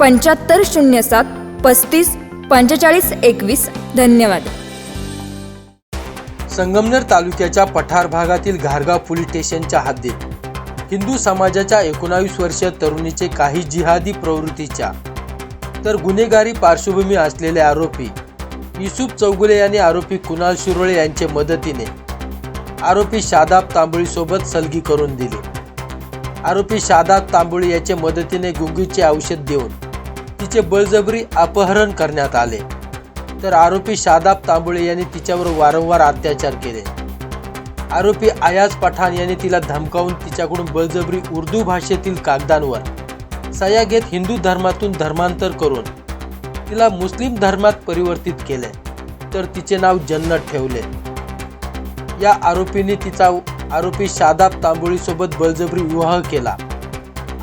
पंच्याहत्तर शून्य सात पस्तीस पंचेचाळीस एकवीस. धन्यवाद. संगमनेर तालुक्याच्या पठार भागातील घारगाव पोलीस स्टेशनच्या हद्दीत हिंदू समाजाच्या एकोणावीस वर्षीय तरुणीचे काही जिहादी प्रवृत्तीच्या तर गुन्हेगारी पार्श्वभूमी असलेले आरोपी युसुफ चौगुले यांनी आरोपी कुणाल शिरोळे यांच्या मदतीने आरोपी शादाब तांबोळीसोबत सलगी करून दिली. आरोपी शादाब तांबोळी याच्या मदतीने गुंगीचे औषध देऊन तिचे बळजबरी अपहरण करण्यात आले. तर आरोपी शादाब तांबुळे यांनी तिच्यावर वारंवार अत्याचार केले. आरोपी आयाज पठाण यांनी तिला धमकावून तिच्याकडून बळजबरी उर्दू भाषेतील कागदांवर सह्या घेत हिंदू धर्मातून धर्मांतर करून तिला मुस्लिम धर्मात परिवर्तित केले. तर तिचे नाव जन्नत ठेवले. या आरोपीने तिचा आरोपी शादाब तांबोळीसोबत बळजबरी विवाह केला.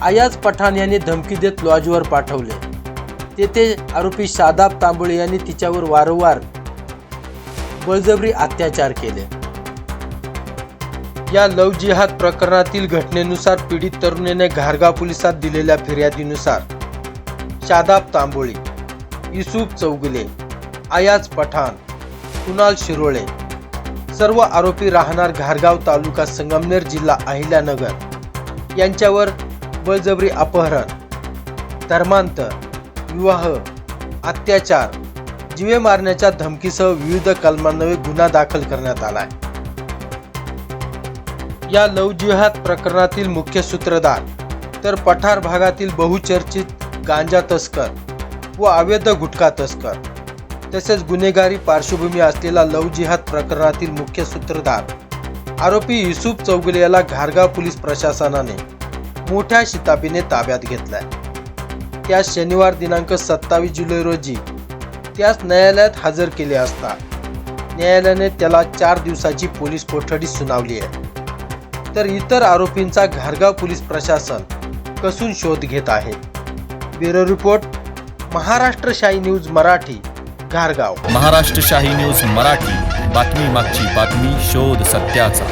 आयाज पठाण यांनी धमकी देत लॉजवर पाठवले. तेथे आरोपी शादाब तांबोळे यांनी तिच्यावर वारंवार बळजबरी अत्याचार केले. या लव जिहाद प्रकरणातील घटनेनुसार पीडित तरुणीने घारगाव पोलिसात दिलेल्या फिर्यादीनुसार शादाब तांबोळी युसुफ चौगुले आयाज पठाण कुणाल शिरोळे सर्व आरोपी राहणार घारगाव तालुका संगमनेर जिल्हा अहिल्यानगर यांच्यावर बळजबरी अपहरण धर्मांतर विवाह अत्याचार जीवे मारण्याच्या धमकीसह विविध कलमांन्वये गुन्हा दाखल करण्यात आलाय. या लव जिहाद प्रकरणातील मुख्य सूत्रधार तर पठार भागातील बहुचर्चित गांजा तस्कर व अवैध गुटखा तस्कर तसेच गुन्हेगारी पार्श्वभूमी असलेला लव जिहाद प्रकरणातील मुख्य सूत्रधार आरोपी युसुफ चौगुले याला घारगाव पोलीस प्रशासनाने मोठ्या शिताबीने ताब्यात घेतलाय. त्या शनिवार दिनांक सत्तावीस जुलै रोजी त्यास न्यायालयात हजर केले असता न्यायालयाने त्याला चार दिवसाची पोलीस कोठडी सुनावली आहे. तर इतर आरोपींचा घारगाव पोलीस प्रशासन कसून शोध घेत आहे. ब्युरो रिपोर्ट महाराष्ट्र शाही न्यूज मराठी घारगाव. महाराष्ट्र शाही न्यूज मराठी. बातमी मागची बातमी शोध सत्याचा.